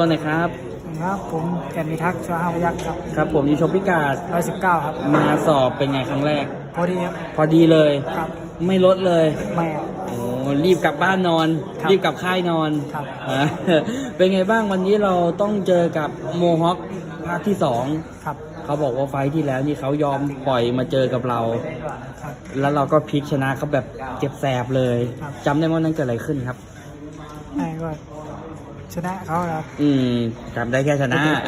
ตัวไหนครับ ครับผมแก่นมีทักษ์ชัวห้าพยักษ์ครับครับผมยูชกพิกาดร้อยสิบเก้าครับ มาสอบเป็นไงครั้งแรก พอดีครับ พอดีเลย ครับ ไม่ลดเลยไม่ครับ โอ้รีบกลับบ้านนอน ครับรีบกลับค่ายนอนครับ อะเป็นไงบ้างวันนี้เราต้องเจอกับโมฮอคภาคที่สองครับ เขาบอกว่าไฟท์ที่แล้วนี่เขายอมปล่อยมาเจอกับเรา ครับ แล้วเราก็พลิกชนะเขาแบบเจ็บแสบเลยครับ จำได้ว่านั้นเกิดอะไรขึ้นครับ ไม่ก็ ชนะเขาครับ อืมจำได้แค่ชนะครับ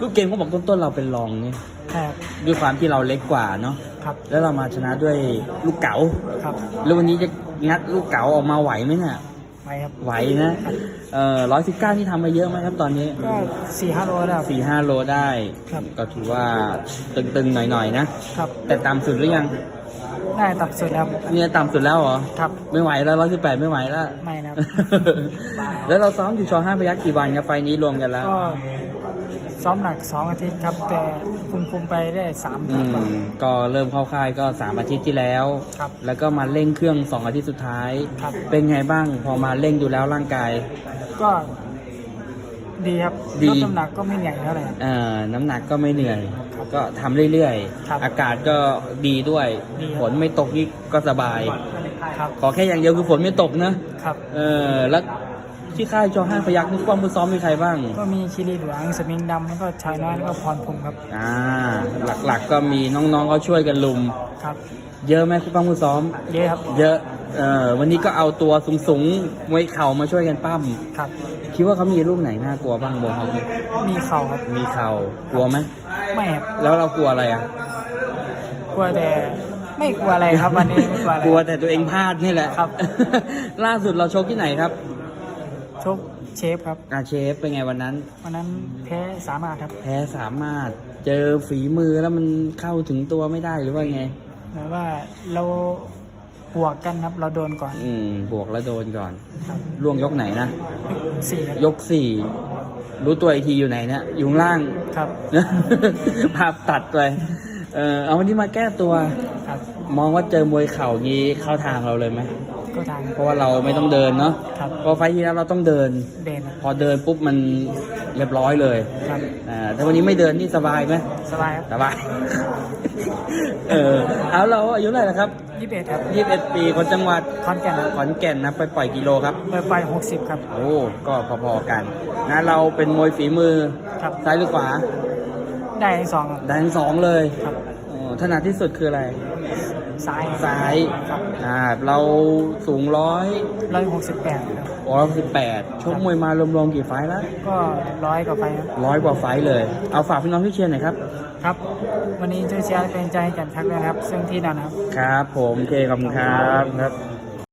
ลูกเกมเขาบอกต้นๆเราเป็นรองนี่แต่ด้วยความที่เราเล็กกว่าเนาะครับ แล้วเรามาชนะด้วยลูกเก๋าครับ แล้ววันนี้จะงัดลูกเก๋าออกมาไหวไหมเนี่ยไปครับไหวนะเอ่อร้อยสิบเก้าที่ทำมาเยอะไหมครับตอนนี้ก็สี่ห้าโลแล้วครับสี่ห้าโลได้ครับก็ถือว่าตึงๆหน่อยๆนะครับ แต่ต่ำสุดหรือยัง ได้ตับสุดแล้วเนี่ยต่ำสุดแล้วเหรอ ครับไม่ไหวแล้วร้อยสิบแปดไม่ไหวแล้ว ไม่นะครับ แล้วเราซ้อมอยู่ชอห้าพยักกี่วันครับไฟล์นี้รวมกันแล้ว ก็ซ้อมหนักสองอาทิตย์ครับ แต่คุมคุมๆไปได้สามอืกว่ามก็เริ่มเข้าค่ายก็สามอาทิตย์ที่แล้ว ครับ แล้วก็มาเร่งเครื่องสองอาทิตย์สุดท้าย ครับ เป็นไงบ้าง พอมาเร่งดูแล้วร่างกาย ก็ ดีครับดี ลดน้ำหนักก็ไม่ใหญ่เท่าไหร่ครับ เอ่อน้ำหนักก็ไม่เหนื่อยก็ทำเรื่อยครับๆ อากาศก็ดีด้วย ดีครับ ฝนไม่ตกนี่ก็สบาย ครับขอแค่อย่างเดียวคือฝนไม่ตกนะ ครับ เออแล้วที่ค่ายจอห้าพยักนี่ความมือซ้อมมีใครบ้าง ก็มีชิลีเหลืองสมิงดำแล้วก็ชายน้อยแล้วก็พรพรหมครับอ่า หลักๆก็มีน้องๆก็ช่วยกันลุม ครับ เยอะไหมคุณป้ามือซ้อม เยอะครับ เยอะ เออวันนี้ก็เอาตัวสูงๆมวยเข่ามาช่วยกันปั้มครับ คิดว่าเขามีลูกไหนน่ากลัวบ้างโบฮอกมีเข่าครับมีเข่ากลัวไหมไม่ครับแล้วเรากลัวอะไรอะกลัวแต่ไม่กลัวอะไรครับวันนี้ไม่กลัวอะไรกลัวแต่ตัวเองพลาดนี่แหละครับ ล่าสุดเราชกที่ไหนครับชกเชฟครับอาเชฟเป็นไงวันนั้น วันนั้นแพ้สามารถครับแพ้สามารถเจอฝีมือแล้วมันเข้าถึงตัวไม่ได้หรือว่าไงหรือว่าเรา บวกกันครับเราโดนก่อนอืม บวกแล้วโดนก่อน ครับล่วงยกไหนนะ สี่ครับยกสี่ รู้ตัวอีกทีอยู่ไหนเนี่ยอยู่ข้างล่าง ครับภาพตัดไปเออเอาวันนี้มาแก้ตัว ครับ มองว่าเจอมวยเข่างี้เข้าทางเราเลยไหม ก็ทางเพราะว่าเราไม่ต้องเดินเนาะครับเพอไฟล์ที่แล้วเราต้องเดิน เดนครับพอเดินปุ๊บมันเรียบร้อยเลยครับอ่าถ้าวันนี้ไม่เดินนี่สบายไหมสบายครับสบาย เออเอาเราอายุเท่าไหร่แล้วครับยี่สิบเอ็ดครับ21ปีคนจังหวัดคอนแก่นครับขอนแก่นนะไปปล่อยกิโลครับ เปิดไปหกสิบครับโอ้ก็พอๆกัน นะเราเป็นมวยฝีมือครับซ้ายหรือขวาได้ทั้งสองครับได้ทั้งสองเลยครับอ๋อถนัดที่สุดคืออะไร ซ้ายซ้ายครับอ่าเราสูงร้อยร้อยหกสิบแปดครับร้อยสิบแปดชกมวยมารวมๆกี่ไฟล์แล้วก็ร้อยกว่าไปครับร้อยกว่าไฟล์เลย เอาฝากพี่น้องที่เชียร์หน่อยครับ ครับ วันนี้ช่วยเชียร์เป็นใจให้กันทักด้วยนะครับ ซึ่งที่นั่นนะครับ ครับ ผมโอเคขอบคุณครับครับ